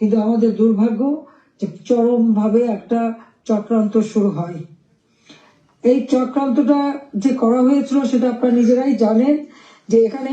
কিন্তু আমাদের দুর্ভাগ্য যে চরম ভাবে একটা চক্রান্ত শুরু হয়। এই চক্রান্তটা যে করা হয়েছিল, সেটা আপনারা নিজেরাই জানেন যে এখানে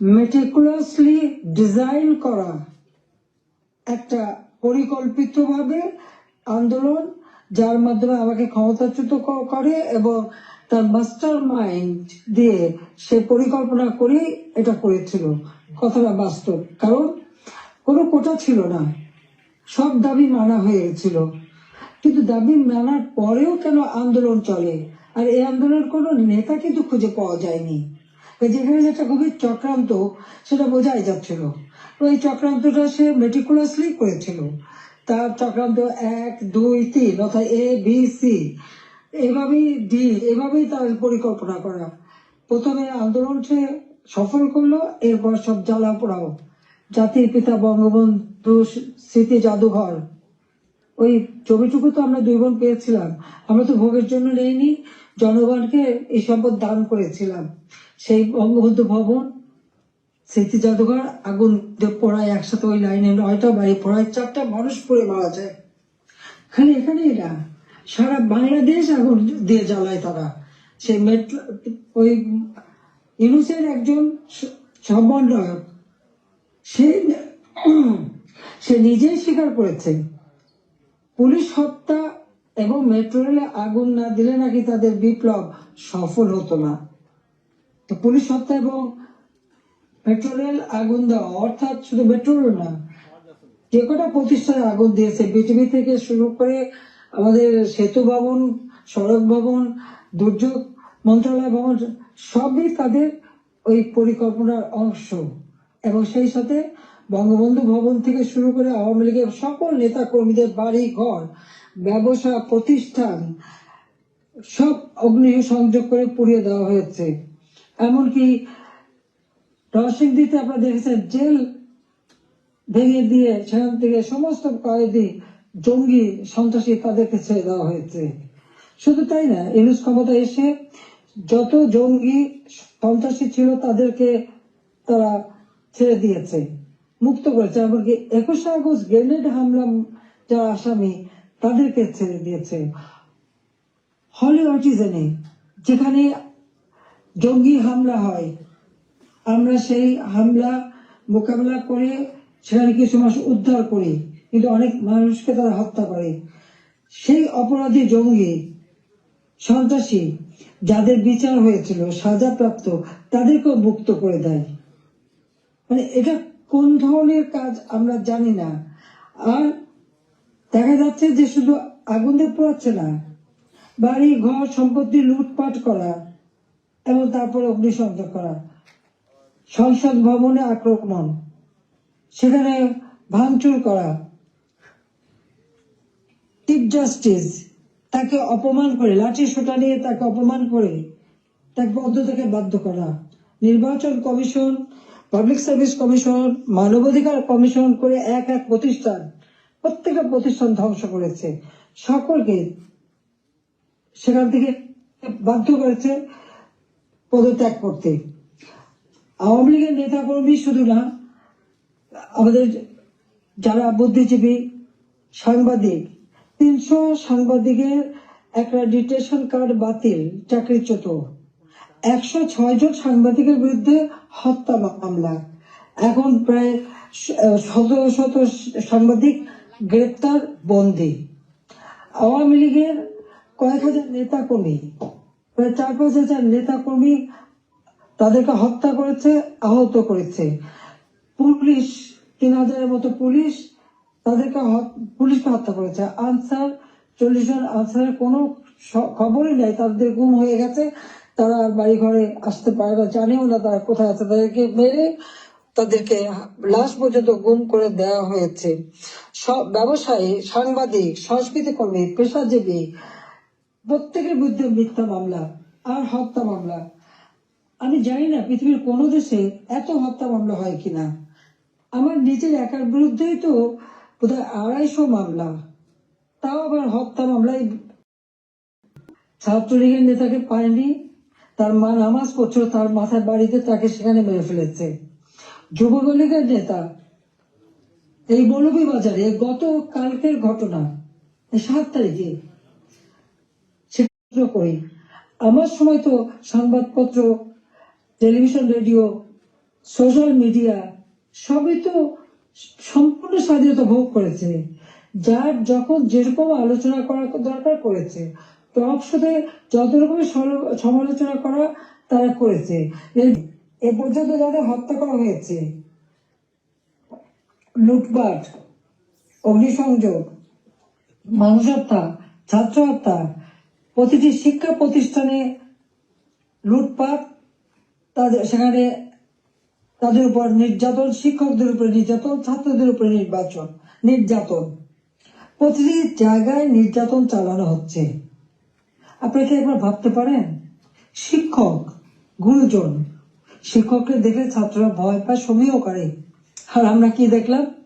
মেটিকুলাসলি ডিজাইন করা একটা পরিকল্পিতভাবে আন্দোলন, যার মাধ্যমে আমাকে ক্ষমতাচ্যুত করে এবং তার মাস্টার মাইন্ড দিয়ে সে পরিকল্পনা করে এটা করেছিল। কথাটা বাস্তব, কারণ কোনো কোটা ছিল না। সব দাবি মানা হয়ে গেছিল। কিন্তু দাবি মানার পরেও কেন আন্দোলন চলে? আর এই আন্দোলনের কোনো নেতা কিন্তু খুঁজে পাওয়া যায়নি। যেখানে যে একটা গভীর চক্রান্ত, সেটা বোঝাই যাচ্ছিল। এই চক্রান্তটা সে মেটিকুলাসলি করেছিল। তার চক্রান্ত এক, দুই, তিন, অর্থাৎ এ বি সি এভাবেই ডি এভাবেই তার পরিকল্পনা করা। প্রথমে আন্দোলন সে সফল করল, এরপর সব জ্বালা পোড়াও জাতির পিতা বঙ্গবন্ধু স্মৃতি জাদুঘর। ওই ছবিটুকু তো আমরা দুই বোন পেয়েছিলাম। আমরা তো ভোগের জন্য নেইনি, জনগণকে এই সম্পদ দান করেছিলাম। সেই বঙ্গবন্ধু ভবন, স্মৃতি জাদুঘর, আগুন পোড়ায় একসাথে ওই লাইনে নয়টা বাড়ি, পোড়ায় চারটা মানুষ পড়ে মারা যায়। খালি এখানেই না, সারা বাংলাদেশ আগুন দিয়ে জ্বালায় তারা। সেই মেট্রো ওই ইউনুসের একজন সমন্বয়ক, সে সে নিজেই স্বীকার করেছে, পুলিশ হত্যা এবং মেট্রো রেলে আগুন না দিলে নাকি তাদের বিপ্লব সফল হতো না। তো পুলিশ হত্যা এবং রেল আগুন দেওয়া, অর্থাৎ শুধু মেট্রো রেল না, যে কটা প্রতিষ্ঠানে আগুন দিয়েছে বিটিভি থেকে শুরু করে আমাদের সেতু ভবন, সড়ক ভবন, দুর্যোগ মন্ত্রণালয় ভবন, সবই তাদের ওই পরিকল্পনার অংশ। এবং সেই সাথে বঙ্গবন্ধু ভবন থেকে শুরু করে আওয়ামী লীগের সকল নেতা কর্মীদের বাড়ি ঘর ব্যবসা, প্রতিষ্ঠান, সব অগ্নি সংযোগ করে পুড়িয়ে দেওয়া হয়েছে। এমনকি নরসিংদীতে আপনারা দেখেছেন জেল ভেঙে দিয়ে সেখান থেকে সমস্ত কয়েদি জঙ্গি সন্ত্রাসী তাদেরকে ছেড়ে দেওয়া হয়েছে। শুধু তাই না, ইউনুস ক্ষমতা এসে যত জঙ্গি সন্ত্রাসী ছিল তাদেরকে তারা ছেড়ে দিয়েছে, মুক্ত করেছে। এমনকি একুশে আগস্ট গ্রেনেড হামলা, যারা আসামি, তাদেরকে ছেড়ে দিয়েছে। হলি অটিজেনে, যেখানে জঙ্গি হামলা হয়। আমরা সেই হামলা মোকাবেলা করে সেখানে কিছু মানুষ উদ্ধার করি, কিন্তু অনেক মানুষকে তারা হত্যা করে। সেই অপরাধী জঙ্গি, সন্ত্রাসী, যাদের বিচার হয়েছিল, সাজাপ্রাপ্ত, তাদেরকেও মুক্ত করে দেয়। মানে এটা কোন ধরনের কাজ আমরা জানি না। আর দেখা যাচ্ছে যে শুধু আগুন দিয়ে পোড়াচ্ছে না বাড়ি ঘর সম্পত্তি লুটপাট করা এবং তারপরে অগ্নিসংযোগ করা। সংসদ ভবনে আক্রমণ। সেখানে ভাঙচুর করা। চিফ জাস্টিস তাকে অপমান করে, লাঠি সোটা নিয়ে তাকে অপমান করে, তাকে পদত্যাগে বাধ্য করা। নির্বাচন কমিশন, পাবলিক সার্ভিস কমিশন, মানবাধিকার কমিশন করে এক এক প্রতিষ্ঠান, প্রত্যেকটা প্রতিষ্ঠান ধ্বংস করেছে। সকলকে সেখান থেকে বাধ্য করেছে। পদত্যাগ করতে। আওয়ামী লীগের নেতাকর্মী শুধু না, আমাদের যারা বুদ্ধিজীবী, সাংবাদিক, তিনশো সাংবাদিকের একটা ডিটেশন কার্ড বাতিল চাকরিচ্যুত একশো ছয় জন সাংবাদিকের বিরুদ্ধে হত্যা মামলা। এখন প্রায় শত শত সাংবাদিক গ্রেপ্তার, বন্দী। আওয়ামী লীগের কয়েক হাজার নেতা কর্মী প্রায় চার পাঁচ হাজার নেতা কর্মী তাদেরকে হত্যা করেছে, আহত করেছে। পুলিশ, তিন হাজারের মতো পুলিশ তাদেরকে পুলিশকে হত্যা করেছে। আনসার, চল্লিশ জন আনসারের কোনো খবরই নেই। তাদের গুম হয়ে গেছে। তারা আর বাড়ি ঘরে আসতে পারে না। জানেও না তারা কোথায় আছে। তাদেরকে মেরে তাদেরকে লাশ পর্যন্ত গুম করে দেওয়া হয়েছে। সব ব্যবসায়ী, সাংবাদিক সংস্কৃতি কর্মী পেশাজীবী প্রত্যেকের বিরুদ্ধে মিথ্যা মামলা আর হত্যা মামলা। আমি জানি না পৃথিবীর কোনো দেশে এত হত্যা মামলা হয় কিনা। আমার নিজের একার বিরুদ্ধেই তো বোধহয় আড়াইশো মামলা। তাও আবার হত্যা মামলায় ছাত্রলীগের নেতাকে পায়নি, তার মা নামাজ পড়ছিল, তার মাথার বাড়িতে তাকে সেখানে মেরে ফেলেছে। যুবলীগের নেতা, এই মৌলভী বাজারে গত কালকের ঘটনা, সাত তারিখে করি। আমার সময় তো সংবাদপত্র, টেলিভিশন, রেডিও, সোশ্যাল মিডিয়া, সবই তো সম্পূর্ণ স্বাধীনতা ভোগ করেছে। যার যখন যেরকম আলোচনা করা দরকার করেছে, টক শোতে যত রকমের সমালোচনা করা তারা করেছে। এ পর্যন্ত যাদের হত্যা করা হয়েছে, লুটপাট, অগ্নিসংযোগ, মানুষ হত্যা, ছাত্র হত্যা প্রতিটি শিক্ষা প্রতিষ্ঠানে লুটপাট তাদের সেখানে তাদের উপর নির্যাতন, শিক্ষকদের উপরে নির্যাতন, ছাত্রদের উপর নির্বাচন, নির্যাতন। প্রতিটি জায়গায় নির্যাতন চালানো হচ্ছে। আপনি কি একবার ভাবতে পারেন? শিক্ষক, গুরুজন, শিক্ষককে দেখলে ছাত্ররা ভয় পায় সমীহ করে। আর আমরা কি দেখলাম?